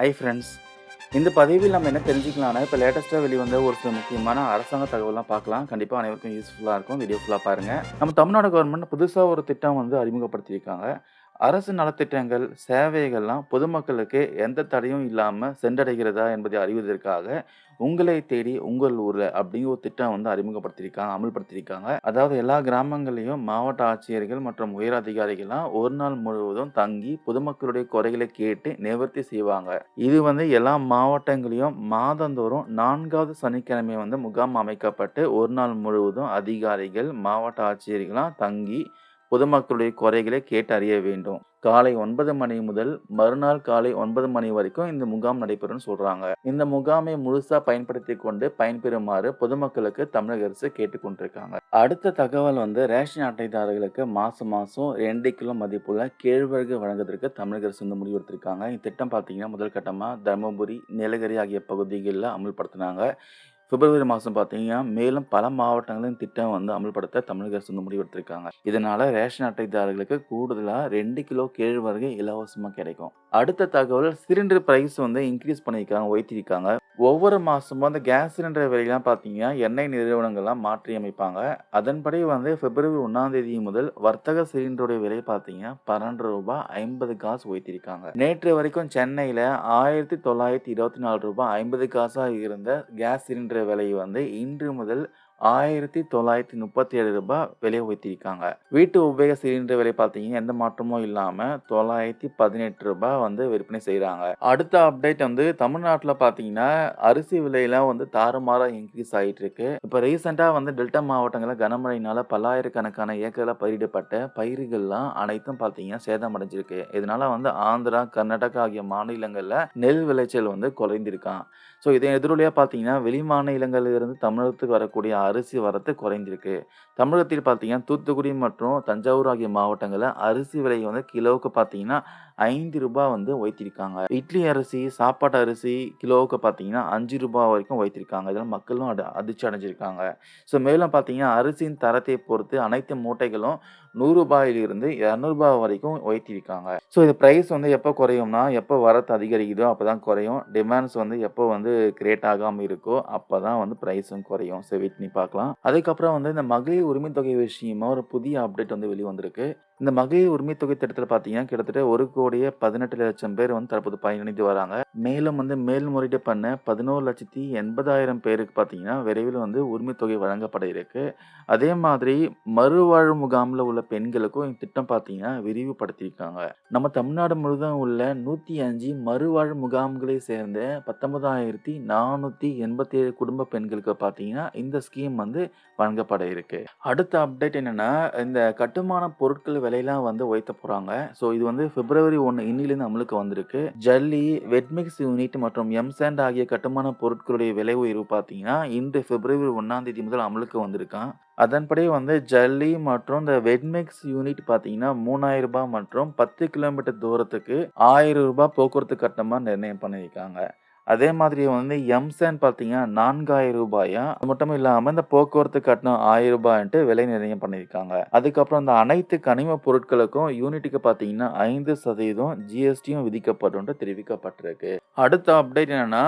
Hi friends இந்த பதிவில் நம்ம என்ன தெரிஞ்சுக்கலாம்னா இப்போ லேட்டஸ்ட்டாக வெளிவந்த ஒரு சில முக்கியமான அரசாங்க தகவலாம் பார்க்கலாம். கண்டிப்பாக அனைவருக்கும் யூஸ்ஃபுல்லாக இருக்கும். வீடியோ ஃபுல்லாக பாருங்கள் நம்ம தமிழ்நாடு கவர்மெண்ட் புதுசாக ஒரு திட்டம் வந்து அறிமுகப்படுத்தியிருக்காங்க. அரசு நலத்திட்டங்கள் சேவைகள்லாம் பொதுமக்களுக்கு எந்த தடையும் இல்லாமல் சென்றடைகிறதா என்பதை அறிவதற்காக உங்களை தேடி உங்கள் ஊரில் அப்படிங்கிற ஒரு திட்டம் வந்து அறிமுகப்படுத்தியிருக்காங்க அமல்படுத்தியிருக்காங்க. அதாவது எல்லா கிராமங்களையும் மாவட்ட ஆட்சியர்கள் மற்றும் உயர் அதிகாரிகள்லாம் ஒரு நாள் முழுவதும் தங்கி பொதுமக்களுடைய குறைகளை கேட்டு நிவர்த்தி செய்வாங்க. இது வந்து எல்லா மாவட்டங்களையும் மாதந்தோறும் நான்காவது சனிக்கிழமை வந்து முகாம் அமைக்கப்பட்டு ஒரு நாள் முழுவதும் அதிகாரிகள் மாவட்ட ஆட்சியர்கள்லாம் தங்கி பொதுமக்களுடைய குறைகளை கேட்டு அறிய வேண்டும். காலை ஒன்பது மணி முதல் மறுநாள் காலை ஒன்பது மணி வரைக்கும் இந்த முகாம் நடைபெறும்னு சொல்றாங்க. இந்த முகாமை முழுசா பயன்படுத்தி கொண்டு பயன்பெறுமாறு பொதுமக்களுக்கு தமிழக அரசு கேட்டுக்கொண்டிருக்காங்க அடுத்த தகவல் வந்து ரேஷன் அட்டைதாரர்களுக்கு மாசம் மாசம் ரெண்டு கிலோ மதிப்புள்ள கேழ்வரகு வழங்குவதற்கு தமிழக அரசு வந்து முடிவெடுத்திருக்காங்க இந்த திட்டம் பார்த்தீங்கன்னா முதல் கட்டமாக தருமபுரி நீலகிரி ஆகிய பகுதிகளில் அமல்படுத்தினாங்க. பிப்ரவரி மாதம் பார்த்தீங்கன்னா மேலும் பல மாவட்டங்களின் திட்டம் வந்து அமல்படுத்த தமிழக அரசு வந்து முடிவெடுத்திருக்காங்க. இதனால் ரேஷன் அட்டைதாரர்களுக்கு கூடுதலாக ரெண்டு கிலோ கேழ்வரகு இலவசமாக கிடைக்கும். அடுத்த தகவல் சிலிண்டர் ப்ரைஸ் வந்து இன்க்ரீஸ் பண்ணியிருக்காங்க உயர்த்திருக்காங்க ஒவ்வொரு மாதமும் அந்த கேஸ் சிலிண்டர் விலையெல்லாம் பார்த்தீங்கன்னா எண்ணெய் நிறுவனங்கள்லாம் மாற்றி அமைப்பாங்க அதன்படி வந்து பிப்ரவரி ஒன்றாம் தேதி முதல் வர்த்தக சிலிண்டருடைய விலை பார்த்தீங்கன்னா பன்னெண்டு ரூபாய் ஐம்பது காசு உயர்த்திருக்காங்க நேற்று வரைக்கும் சென்னையில் ஆயிரத்தி தொள்ளாயிரத்தி இருபத்தி நாலு ரூபாய் ஐம்பது காசாக இருந்த கேஸ் சிலிண்டர் விலை வந்து இன்று முதல் ஆயிரத்தி தொள்ளாயிரத்தி முப்பத்தி ஏழு ரூபாய் விலை உயர்த்தியிருக்காங்க. வீட்டு உபயோக சிலிண்டர் விலை பார்த்தீங்கன்னா எந்த மாற்றமும் இல்லாமல் தொள்ளாயிரத்தி பதினெட்டு ரூபாய் வந்து விற்பனை செய்கிறாங்க அடுத்த அப்டேட் வந்து தமிழ்நாட்டில் பார்த்தீங்கன்னா அரிசி விலையெல்லாம் வந்து தாறுமாறாக இன்க்ரீஸ் ஆகிட்டு இருக்கு இப்போ ரீசெண்டாக வந்து டெல்டா மாவட்டங்களில் கனமழையினால பல்லாயிரக்கணக்கான ஏக்கரில் பயிரிடப்பட்ட பயிர்கள்லாம் அனைத்தும் பார்த்தீங்கன்னா சேதமடைஞ்சிருக்கு இதனால வந்து ஆந்திரா கர்நாடகா ஆகிய மாநிலங்களில் நெல் விளைச்சல் வந்து குறைந்திருக்கான். ஸோ இதை எதிரொலியாக பார்த்தீங்கன்னா வெளி மாநிலங்களிலிருந்து தமிழகத்துக்கு வரக்கூடிய அரிசி வரத்து குறைந்திருக்கு. தமிழகத்தில் பார்த்தீங்கன்னா தூத்துக்குடி மற்றும் தஞ்சாவூர் ஆகிய மாவட்டங்களில் அரிசி விலை வந்து கிலோவுக்கு பார்த்தீங்கன்னா ஐந்து ரூபாய் வந்து உயர்த்திருக்காங்க. இட்லி அரிசி சாப்பாட்டு அரிசி கிலோவுக்கு பார்த்தீங்கன்னா அஞ்சு ரூபாய் வரைக்கும் உயர்த்திருக்காங்க. இதெல்லாம் மக்களும் அடு அதிர்ச்சி அடைஞ்சிருக்காங்க. ஸோ மேலும் பார்த்தீங்கன்னா அரிசியின் தரத்தை பொறுத்து அனைத்து மூட்டைகளும் நூறு ரூபாயிலிருந்து இரநூறுபா வரைக்கும் உயர்த்திருக்காங்க. ஸோ இது ப்ரைஸ் வந்து எப்போ குறையும்னா எப்போ வரத்து அதிகரிக்குதோ அப்போ தான் குறையும். டிமாண்ட்ஸ் வந்து எப்போ வந்து கிரியேட் ஆகாமல் இருக்கோ அப்போ தான் வந்து ப்ரைஸும் குறையும். ஸோ வெயிட் பண்ணி பார்க்கலாம். அதுக்கப்புறம் வந்து இந்த மகளிர் உரிமை தொகை விஷயமா ஒரு புதிய அப்டேட் வந்து வெளிவந்திருக்கு. இந்த மகளிர் உரிமை தொகை திட்டத்தில் பார்த்தீங்கன்னா கிட்டத்தட்ட ஒரு கோடியே பதினெட்டு லட்சம் பேர் வந்து தற்போது பயணித்து வராங்க. மேலும் வந்து மேல்முறையீடு பண்ண பதினோரு லட்சத்தி எண்பதாயிரம் பேருக்கு பார்த்தீங்கன்னா விரைவில் வந்து உரிமை தொகை வழங்கப்பட இருக்கு. அதே மாதிரி மறுவாழ்வு முகாமில் உள்ள பெண்களுக்கும் இந்த திட்டம் பார்த்தீங்கன்னா விரிவுபடுத்தியிருக்காங்க. நம்ம தமிழ்நாடு முழுவதும் உள்ள நூற்றி அஞ்சு மறுவாழ்வு முகாம்களை சேர்ந்த பத்தொன்பதாயிரத்தி நானூற்றி எண்பத்தி ஏழு குடும்ப பெண்களுக்கு பார்த்தீங்கன்னா இந்த ஸ்கீம் வந்து வழங்கப்பட இருக்கு. அடுத்த அப்டேட் என்னன்னா இந்த கட்டுமான பொருட்கள் விலையெல்லாம் வந்து உயர்த்த போகிறாங்க ஸோ இது வந்து பிப்ரவரி ஒன்று இன்னிலேருந்து அமலுக்கு வந்திருக்கு. ஜல்லி வெட்மிக்ஸ் யூனிட் மற்றும் எம்சாண்ட் ஆகிய கட்டுமான பொருட்களுடைய விலை உயர்வு பார்த்தீங்கன்னா இன்று பிப்ரவரி ஒன்றாம் தேதி முதல் அமலுக்கு வந்திருக்கான். அதன்படி வந்து ஜல்லி மற்றும் இந்த வெட்மிக்ஸ் யூனிட் பார்த்தீங்கன்னா மூணாயிரம் ரூபாய் மற்றும் பத்து கிலோமீட்டர் தூரத்துக்கு ஆயிரம் ரூபாய் போக்குவரத்து கட்டணமாக நிர்ணயம் பண்ணியிருக்காங்க. அதே மாதிரி வந்து எம்சேன் பார்த்தீங்கன்னா நான்காயிரம் ரூபாயா? அது மட்டும் இல்லாமல் இந்த போக்குவரத்து கட்டணம் ஆயிரம் ரூபாய்ன்ட்டு விலை நிர்ணயம் பண்ணியிருக்காங்க. அதுக்கப்புறம் இந்த அனைத்து கனிம பொருட்களுக்கும் யூனிட்டுக்கு பார்த்தீங்கன்னா ஐந்து சதவீதம் ஜிஎஸ்டியும் விதிக்கப்படும் தெரிவிக்கப்பட்டிருக்கு. அடுத்த அப்டேட் என்னன்னா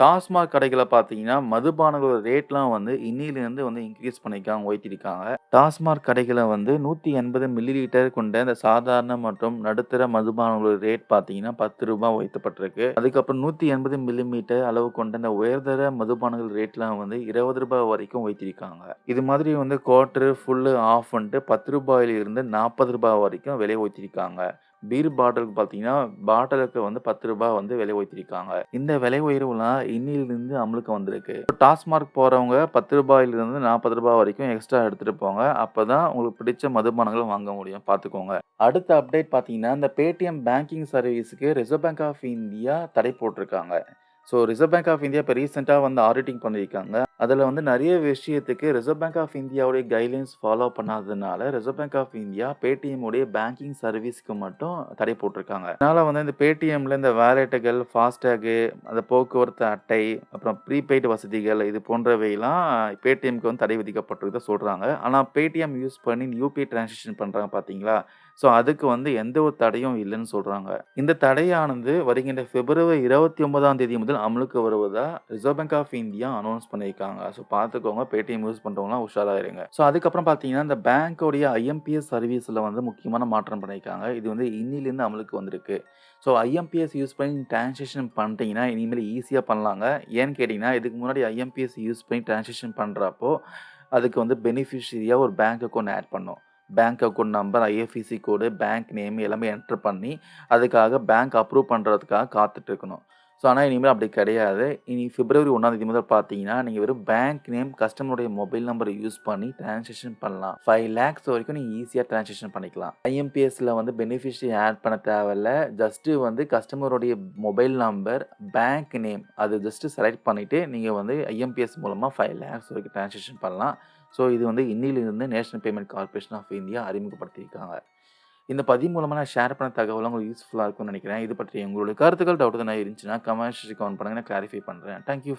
டாஸ்மாக் கடைகளை பார்த்தீங்கன்னா மதுபானங்களோட ரேட்லாம் வந்து இன்னிலிருந்து வந்து இன்க்ரீஸ் பண்ணியிருக்காங்க உயர்த்திருக்காங்க டாஸ்மாக் கடைகளை வந்து நூற்றி எண்பது மில்லி லிட்டர் கொண்ட இந்த சாதாரண மற்றும் நடுத்தர மதுபானங்களோட ரேட் பார்த்தீங்கன்னா பத்து ரூபாய் உயர்த்தப்பட்டிருக்கு. அதுக்கப்புறம் நூற்றி எண்பது மில்லி மீட்டர் அளவு கொண்ட இந்த உயர்தர மதுபானங்கள் ரேட்லாம் வந்து இருபது ரூபாய் வரைக்கும் வைத்திருக்காங்க இது மாதிரி வந்து குவார்டர் ஃபுல்லு ஆஃப் வந்துட்டு பத்து ரூபாயிலிருந்து நாற்பது ரூபாய் வரைக்கும் விலை உயர்த்திருக்காங்க. பீர் பாட்டிலுக்கு பார்த்தீங்கன்னா பாட்டிலுக்கு வந்து பத்து ரூபாய் வந்து விலை உயர்த்திருக்காங்க. இந்த விலை உயர்வுலாம் இன்னிலிருந்து அமலுக்கு வந்திருக்கு. டாஸ்மார்க் போகிறவங்க பத்து ரூபாயிலிருந்து நாற்பது ரூபாய் வரைக்கும் எக்ஸ்ட்ரா எடுத்துகிட்டு போங்க. அப்போ தான் உங்களுக்கு பிடிச்ச மதுபானங்களும் வாங்க முடியும். பார்த்துக்கோங்க அடுத்த அப்டேட் பார்த்தீங்கன்னா இந்த பேடிஎம் பேங்கிங் சர்வீஸுக்கு ரிசர்வ் பேங்க் ஆஃப் இந்தியா தடை போட்டிருக்காங்க. So Reserve Bank of India இப்போ ரீசெண்டாக வந்து ஆடிட்டிங் பண்ணியிருக்காங்க. அதில் வந்து நிறைய விஷயத்துக்கு ரிசர்வ் பேங்க் ஆஃப் இந்தியாவுடைய கைட்லைன்ஸ் ஃபாலோ பண்ணாததுனால ரிசர்வ் பேங்க் ஆஃப் இந்தியா பேடிஎம்முடைய பேங்கிங் சர்வீஸ்க்கு மட்டும் தடை போட்டிருக்காங்க. அதனால் வந்து இந்த பேடிஎம்ல இந்த வேலெட்டுகள் ஃபாஸ்டேகு அந்த போக்குவரத்து அட்டை அப்புறம் ப்ரீபெய்டு வசதிகள் இது போன்றவையெல்லாம் பேடிஎம்க்கு வந்து தடை விதிக்கப்பட்டிருக்கதை சொல்கிறாங்க ஆனால் பேடிஎம் யூஸ் பண்ணி யூபிஐ டிரான்சாக்ஷன் பண்ணுறாங்க பார்த்தீங்களா ஸோ அதுக்கு வந்து எந்த ஒரு தடையும் இல்லைன்னு சொல்கிறாங்க இந்த தடையானது வருகின்ற பிப்ரவரி 29ஆம் தேதி முதல் அமலுக்கு வருவதா Reserve Bank of India announce பண்ணியிருக்காங்க. ஸோ பார்த்துக்கோங்க. பேடிஎம் யூஸ் பண்ணுறவங்களாம் உஷாரா இருங்க. ஸோ அதுக்கப்புறம் பார்த்தீங்கன்னா, இந்த பேங்க்கோடைய ஐஎம்பிஎஸ் சர்வீஸில் வந்து முக்கியமான மாற்றம் பண்ணியிருக்காங்க. இது வந்து இன்னிலேருந்து அமலுக்கு வந்திருக்கு. ஸோ ஐஎம்பிஎஸ் யூஸ் பண்ணி டிரான்சேக்ஷன் பண்ணிட்டீங்கன்னா இனிமேல் ஈஸியாக பண்ணலாங்க. ஏன்னு கேட்டிங்கன்னா இதுக்கு முன்னாடி ஐஎம்பிஎஸ் யூஸ் பண்ணி டிரான்சேக்ஷன் பண்ணுறப்போ அதுக்கு வந்து பெனிஃபிஷியரியாக ஒரு பேங்க் அக்கௌண்ட் ஆட் பண்ணோம் bank account number, IFSC code, bank name எல்லாமே என்டர் பண்ணி, அதுக்காக பேங்க் அப்ரூவ் பண்ணுறதுக்காக காத்துட்டு இருக்கணும். ஸோ ஆனால் இனிமேல் அப்படி கிடையாது. இனி பிப்ரவரி 1ஆம் தேதி முதல் பார்த்தீங்கன்னா, நீங்கள் வெறும் பேங்க் நேம், கஸ்டமருடைய மொபைல் நம்பரை யூஸ் பண்ணி டிரான்சாக்ஷன் பண்ணலாம். ஃபைவ் லேக்ஸ் வரைக்கும் நீங்கள் ஈஸியாக டிரான்சாக்ஷன் பண்ணிக்கலாம். ஐஎம்பிஎஸ்சில் வந்து பெனிஃபிஷரி ஆட் பண்ண தேவையில்ல. ஜஸ்ட்டு வந்து கஸ்டமருடைய மொபைல் நம்பர், பேங்க் நேம் அது ஜஸ்ட்டு செலக்ட் பண்ணிவிட்டு நீங்கள் வந்து ஐஎம்பிஎஸ் மூலமாக ஃபைவ் லேக்ஸ் வரைக்கும் டிரான்சாக்ஷன் பண்ணலாம். ஸோ இது வந்து இன்னிலிருந்து National Payment Corporation of India அறிமுகப்படுத்தியிருக்காங்க. இந்த பதிவு மூலமாக நான் ஷேர் பண்ண தகவல் உங்களுக்கு யூஸ்ஃபுல்லாக இருக்கும்னு நினைக்கிறேன். இது பற்றி உங்களுடைய கருத்துக்கள், டவுட் தான் இருந்துச்சுன்னா கமெண்ட் கவுண்ட் கமெண்ட் பண்ணுங்க. நான் கிளாரிஃபை பண்ணுறேன் தேங்க் யூ